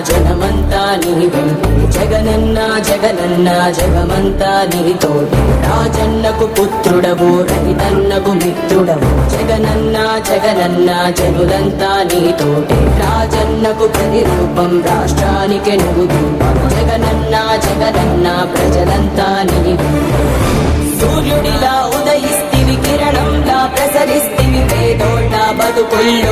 జగమంతా నీ వెంటే జగనన్న జగనన్న జగమంతా తోడు రాజన్నకు పుత్రుడవు రవితన్నకు మిత్రుడవు. జగనన్న జగనన్న జనులంతా నీతోటి రాజన్నకు ప్రతిరూపం రాష్ట్రానికి నువ్వు జగనన్న జగనన్న ప్రజలంతా నీ సూర్యుడిలా ఉదయిస్తివి కిరణంలా ప్రసరిస్తివి పేదోళ్ళ బతుకుల్లో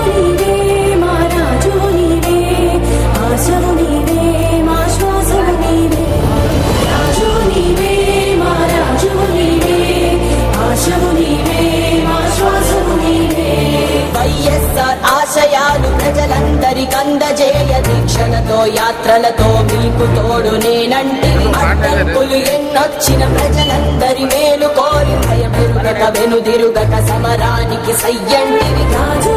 అందజేయ దీక్షలతో యాత్రలతో మీకు తోడు నేనంటివి అడ్డంకులు ఎన్నొచ్చిన ప్రజలందరి మేలు కోరి భయపెరుగక వెనుదిరుగక సమరానికి సయ్యంటివి రాజు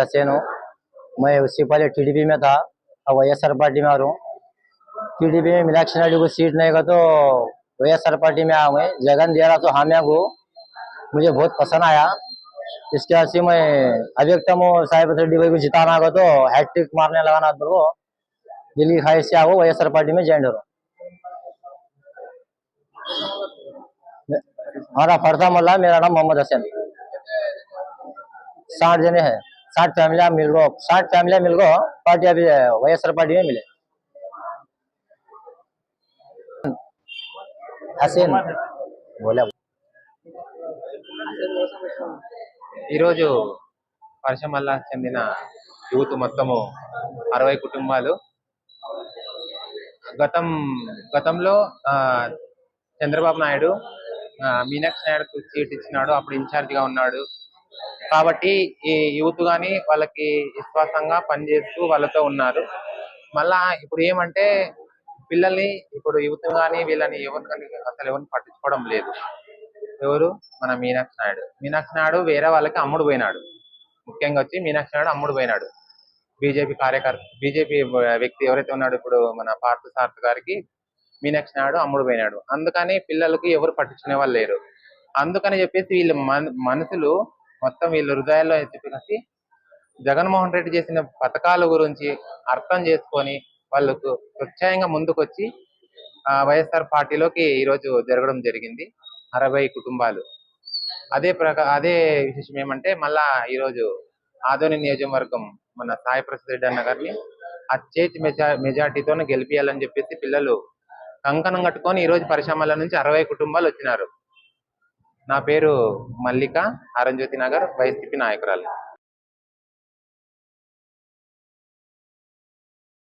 हसैन हूँ मैं उससे पहले टीडीपी में था, अब वाई पार्टी में आ रहा हूँ। टीडीपी में मीनाक्षी नायडू को सीट नहीं का तो वाई पार्टी में आया मैं। जगन दिया रहा तो हामिया को मुझे बहुत पसंद आया। इसके बाद से मैं अभियक्ता में साहिब रेड्डी भाई को जिताना होगा तो हैट्रिक मारने लगाना तो वो। दिल्ली की ख्वाहिश से आओ वाई पार्टी में ज्वाइन हो हमारा फरता मोल्ला मेरा नाम मोहम्मद हसैन। साठ जने हैं। साठ फैमिलियां मिल गो साठ फैमिलियां मिल गो पार्टी अभी वाई एस आर पार्टी में मिले हसीन बोला ఈరోజు పరిశ్రమల్లా చెందిన యూత్ మొత్తము అరవై కుటుంబాలు గతం గతంలో ఆ, చంద్రబాబు నాయుడు ఆ, మీనాక్షి నాయుడుకు సీట్ ఇచ్చినాడు అప్పుడు ఇన్ఛార్జ్ గా ఉన్నాడు కాబట్టి ఈ యూత్ గాని వాళ్ళకి విశ్వాసంగా పనిచేస్తూ వాళ్ళతో ఉన్నారు. మళ్ళా ఇప్పుడు ఏమంటే పిల్లల్ని ఇప్పుడు యూత్ గాని వీళ్ళని ఎవరిని కానీ అసలు ఎవరిని పట్టించుకోవడం లేదు. ఎవరు? మన మీనాక్షి నాయుడు. మీనాక్షి నాయుడు వేరే వాళ్ళకి అమ్ముడు పోయినాడు. ముఖ్యంగా వచ్చి మీనాక్షి నాయుడు అమ్ముడు పోయినాడు. బీజేపీ కార్యకర్త బీజేపీ వ్యక్తి ఎవరైతే ఉన్నాడు ఇప్పుడు మన పార్థ సారథి గారికి మీనాక్షి నాయుడు అమ్ముడు పోయినాడు. అందుకని పిల్లలకు ఎవరు పట్టించుకునే వాళ్ళు లేరు. అందుకని చెప్పేసి వీళ్ళ మన మనసులు మొత్తం వీళ్ళ హృదయాల్లో చెప్పేసి జగన్మోహన్ రెడ్డి చేసిన పథకాల గురించి అర్థం చేసుకొని వాళ్ళకు స్వచ్ఛంగా ముందుకొచ్చి వైఎస్ఆర్ పార్టీలోకి ఈరోజు జరగడం జరిగింది. అరవై కుటుంబాలు. అదే ప్రకా అదే విశేషం ఏమంటే మళ్ళా ఈరోజు ఆదోని నియోజకవర్గం మన సాయి ప్రసాద్ రెడ్డి అన్న గారిని అత్యేచి మెజా మెజార్టీతోనే గెలిపియాలని చెప్పేసి పిల్లలు కంకణం కట్టుకొని ఈ రోజు పరిశ్రమల నుంచి అరవై కుటుంబాలు వచ్చినారు. నా పేరు మల్లిక అరంజ్యోతి నగర్ వైసీపీ నాయకురాలు.